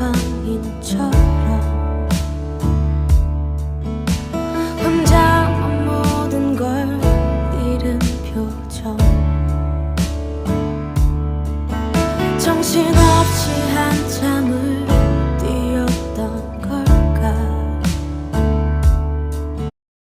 방인 척.